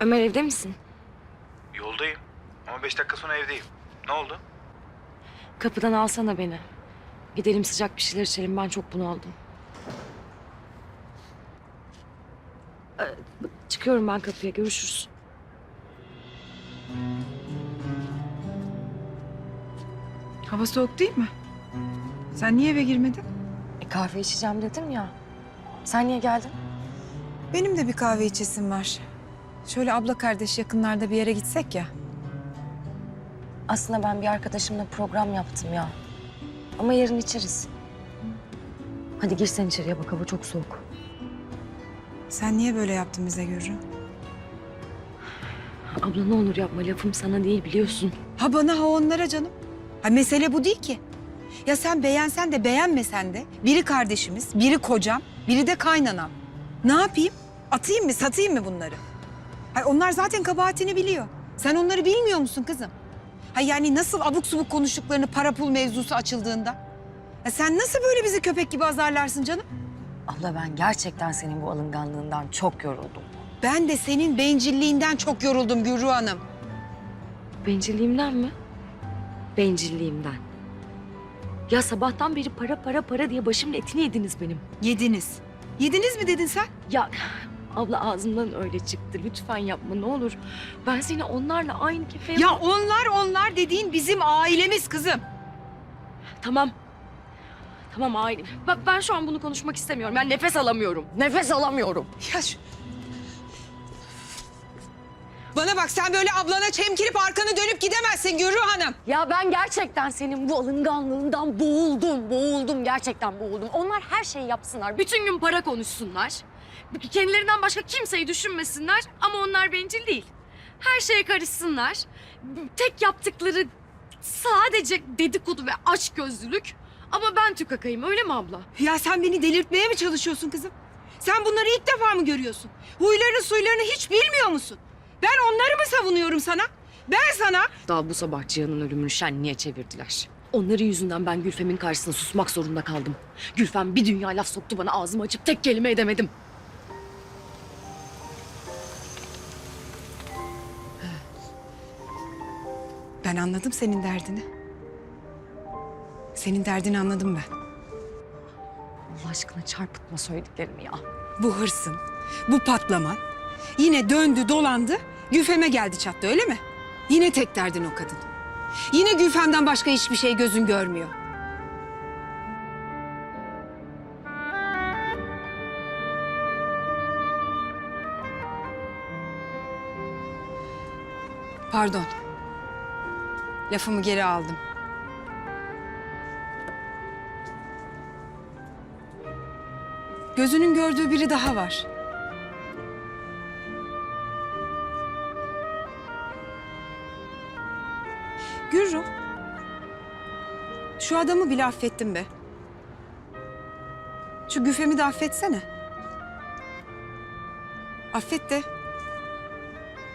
Ömer evde misin? Yoldayım. Ama beş dakika sonra evdeyim. Ne oldu? Kapıdan alsana beni. Gidelim sıcak bir şeyler içelim. Ben çok bunaldım. Ee, Çıkıyorum ben kapıya. Görüşürüz. Hava soğuk değil mi? Sen niye eve girmedin? E, kahve içeceğim dedim ya. Sen niye geldin? Benim de bir kahve içesim var. Şöyle abla kardeş yakınlarda bir yere gitsek ya. Aslında ben bir arkadaşımla program yaptım ya. Ama yarın içeriz. Hadi gir sen içeriye bak hava çok soğuk. Sen niye böyle yaptın bize Gürrü? Abla ne olur yapma lafım sana değil biliyorsun. Ha bana ha onlara canım. Ha mesele bu değil ki. Ya sen beğensen de beğenmesen de biri kardeşimiz, biri kocam, biri de kaynanam. Ne yapayım? Atayım mı, satayım mı bunları? Ha onlar zaten kabahatini biliyor. Sen onları bilmiyor musun kızım? Ha yani nasıl abuk subuk konuştuklarını para pul mevzusu açıldığında? Ha sen nasıl böyle bizi köpek gibi azarlarsın canım? Abla ben gerçekten senin bu alınganlığından çok yoruldum. Ben de senin bencilliğinden çok yoruldum Gürru Hanım. Bencilliğimden mi? Bencilliğimden. Ya sabahtan beri para para para diye başımın etini yediniz benim. Yediniz. Yediniz mi dedin sen? Ya abla ağzımdan öyle çıktı. Lütfen yapma ne olur. Ben seni onlarla aynı kefeye... Ya onlar onlar dediğin bizim ailemiz kızım. Tamam. Tamam aile. Bak ben şu an bunu konuşmak istemiyorum. Ben nefes alamıyorum. Nefes alamıyorum. Ya şu... Bana bak sen böyle ablana çemkirip arkanı dönüp gidemezsin Gürru Hanım. Ya ben gerçekten senin bu alınganlığından boğuldum, boğuldum. Gerçekten boğuldum. Onlar her şeyi yapsınlar. Bütün gün para konuşsunlar. Kendilerinden başka kimseyi düşünmesinler. Ama onlar bencil değil. Her şeye karışsınlar. Tek yaptıkları sadece dedikodu ve açgözlülük. Ama ben tükakayım öyle mi abla? Ya sen beni delirtmeye mi çalışıyorsun kızım? Sen bunları ilk defa mı görüyorsun? Huylarını suylarını hiç bilmiyor musun? Ben onları mı savunuyorum sana? Ben sana Daha bu sabah Cihan'ın ölümünü şenliğe çevirdiler. Onların yüzünden ben Gülfem'in karşısında susmak zorunda kaldım. Gülfem bir dünya laf soktu bana ağzımı açıp tek kelime edemedim. Ben anladım senin derdini. Senin derdini anladım ben. Allah aşkına çarpıtma söylediklerimi ya. Bu hırsın, bu patlaman yine döndü dolandı Gülfem'e geldi çattı öyle mi? Yine tek derdin o kadın. Yine Gülfem'den başka hiçbir şey gözün görmüyor. Pardon. Lafımı geri aldım. Gözünün gördüğü biri daha var. Gürru. Şu adamı bile affettim be. Şu güfemi de affetsene. Affet de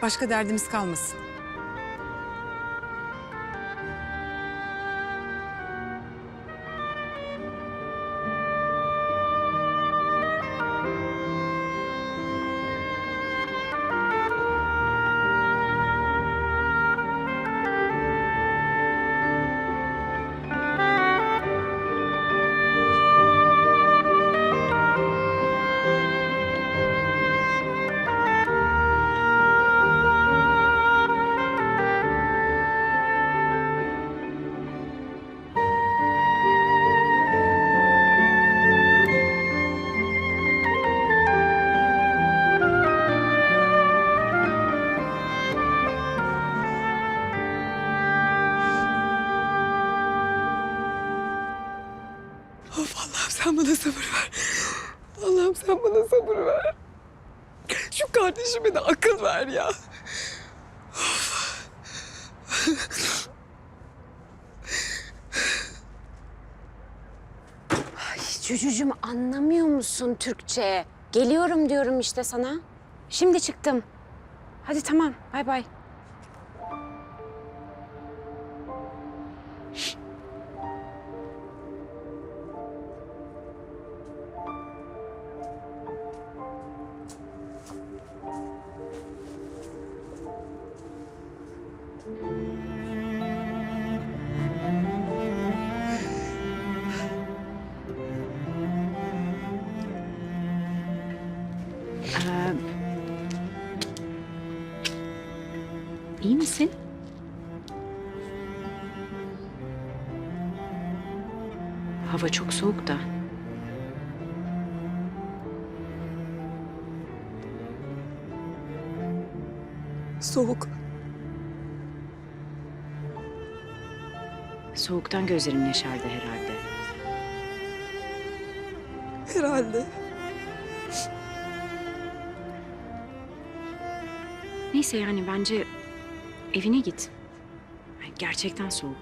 başka derdimiz kalmasın. Of Allah'ım sen bana sabır ver. Allah'ım sen bana sabır ver. Şu kardeşime de akıl ver ya. Çocuğum anlamıyor musun Türkçe? Geliyorum diyorum işte sana. Şimdi çıktım. Hadi tamam bay bay. Ee, iyi misin? Hava çok soğuk da. Soğuk. Soğuktan gözlerin yaşardı herhalde. Herhalde. Neyse yani bence evine git. Gerçekten soğuk.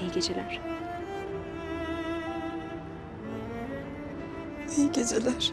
İyi geceler. İyi geceler.